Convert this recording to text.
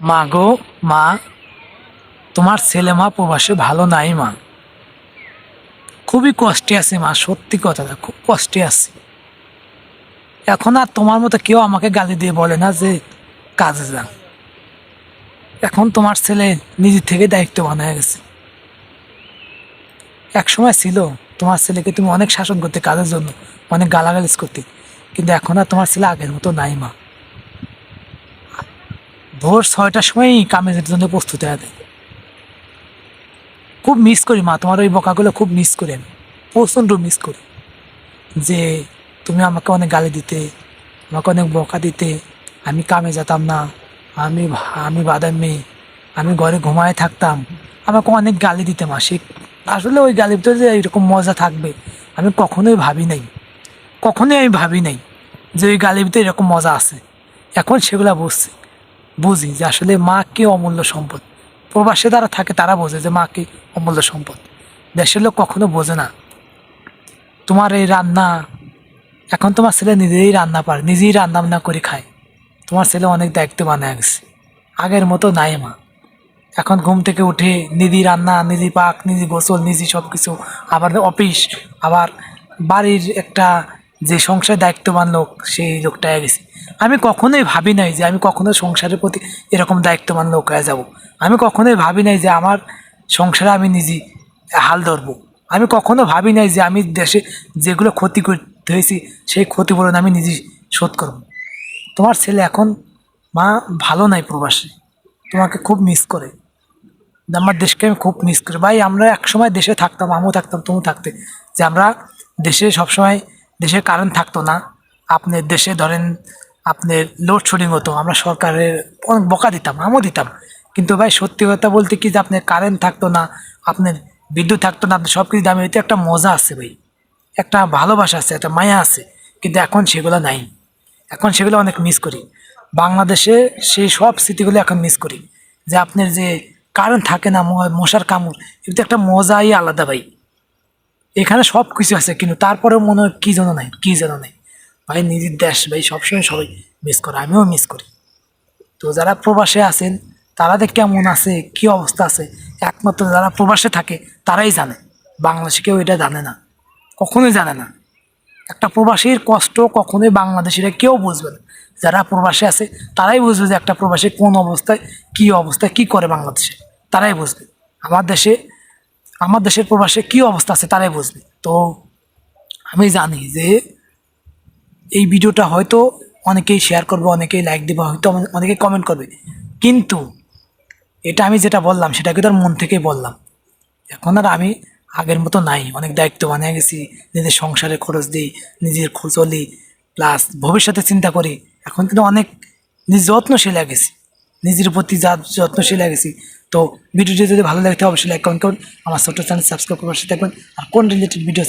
মা গো, মা, তোমার ছেলে মা প্রবাসে ভালো নাই মা। খুবই কষ্টে আছে মা, সত্যি কথা খুব কষ্টে আছে। এখন আর তোমার মতো কেউ আমাকে গালি দিয়ে বলে না যে কাজে যান। এখন তোমার ছেলে নিজের থেকে দায়িত্ববান হয়ে গেছে। এক সময় ছিল, তোমার ছেলেকে তুমি অনেক শাসন করতে, কাজের জন্য অনেক গালাগালিজ করতে, কিন্তু এখন আর তোমার ছেলে আগের মতো নাই মা। ভোর ছয়টার সময়ই কামের জন্য প্রস্তুত হয়ে দেয় খুব মিস করি মা, তোমার ওই বকাগুলো খুব মিস করি আমি, প্রচণ্ড মিস করি। যে তুমি আমাকে অনেক গালি দিতে, আমাকে অনেক বকা দিতে, আমি কামে যেতাম না, আমি আমি বাদাম মেয়ে আমি ঘরে ঘুমায় থাকতাম, আমাকে অনেক গালি দিতে মা, সে আসলে ওই গালিতে যে এরকম মজা থাকবে, আমি কখনোই ভাবি নাই, কখনোই আমি ভাবি নাই যে ওই গালির ভিতরে এরকম মজা আছে। এখন সেগুলো বুঝছি। বুঝি যে আসলে মা কি অমূল্য সম্পদ। প্রবাসে যারা থাকে তারা বোঝে যে মা কি অমূল্য সম্পদ। দেশের লোক কখনো বোঝে না। তোমার এই রান্না, এখন তোমার ছেলে নিজেই রান্না পারে, নিজেই রান্না বান্না করে খায়। তোমার ছেলে অনেক দায়িত্ব বানায় গেছে আগের মতো নাই মা। এখন ঘুম থেকে উঠে নিধি রান্না নিধি পাক নিধি গোসল নিধি সব কিছু আবার অফিস, আবার বাড়ির একটা যে সংসার দায়িত্ববান লোক, সেই লোকটা গেছে। আমি কখনোই ভাবি নাই যে আমি কখনো সংসারের প্রতি এরকম দায়িত্ববান লোক হয়ে যাব। আমি কখনোই ভাবি নাই যে আমার সংসারে আমি নিজে হাল ধরবো। আমি কখনো ভাবি নাই যে আমি দেশে যেগুলো ক্ষতি করতে হয়েছি, সেই ক্ষতিপূরণ আমি নিজে শোধ করব। তোমার ছেলে এখন মা ভালো নাই প্রবাসে। তোমাকে খুব মিস করে। আমার দেশকে আমি খুব মিস করি। ভাই, আমরা একসময় দেশে থাকতাম, আমিও থাকতাম তুমি থাকতে। যে আমরা দেশে সবসময় দেশে কারেন্ট থাকতো না। আপনার দেশে ধরেন আপনার লোডশেডিং হতো, আমরা সরকারের অনেক বকা দিতাম, আমিও দিতাম। কিন্তু ভাই, সত্যি কথা বলতে কি যে আপনার কারেন্ট থাকতো না আপনার বিদ্যুৎ থাকতো না আপনার সব কিছু দামি হইতে একটা মজা আছে ভাই। একটা ভালোবাসা আছে, একটা মায়া আছে, কিন্তু এখন সেগুলো নাই। এখন সেগুলো অনেক মিস করি। বাংলাদেশে সেই সব স্মৃতিগুলো এখন মিস করি। যে আপনার যে কারেন্ট থাকে না মশার কামড় কিন্তু একটা মজাই আলাদা ভাই। এখানে সব কিছু আছে, কিন্তু তারপরেও মনে হয় কী যেন নাই, কী যেন নাই। ভাই, নিজের দেশ, ভাই, সবসময় সবাই মিস করে, আমিও মিস করি। তো যারা প্রবাসে আছেন, তারা তারাদের কেমন আছে, কি অবস্থা আছে। একমাত্র যারা প্রবাসে থাকে, তারাই জানে। বাংলাদেশে কেউ এটা জানে না, কখনোই জানে না। একটা প্রবাসীর কষ্ট কখনোই বাংলাদেশিরা কেউ বুঝবে না। যারা প্রবাসে আছে, তারাই বুঝবে যে একটা প্রবাসী কোন অবস্থায়, কি অবস্থায়, কি করে বাংলাদেশে। তারাই বুঝবে। আমার দেশে আমার দেশের প্রবাসে কি অবস্থা আছে তারাই বুঝবে। তো আমি জানি যে এই ভিডিওটা হয়তো অনেকেই শেয়ার করবে, অনেকেই লাইক দেবে, হয়তো অনে- অনেকেই কমেন্ট করবে। কিন্তু এটা আমি যেটা বললাম, সেটা কিন্তু মন থেকেই বললাম। এখন আর আমি আগের মতো নাই, অনেক দায়িত্ব বানিয়ে গেছি, নিজের সংসারে খরচ দিই, নিজের চলি প্লাস ভবিষ্যতে চিন্তা করি। এখন কিন্তু অনেক নিজ যত্নশীল গেছি। নিজের প্রতি যা যত্নশীল গেছি তো ভিডিওটি যদি ভালো লাগে অবশ্যই লাইক কমেন্ট করুন আমার ছোট চ্যানেল সাবস্ক্রাইব করে পাশে থাকবেন। আর কোন রিলেটেড ভিডিও চান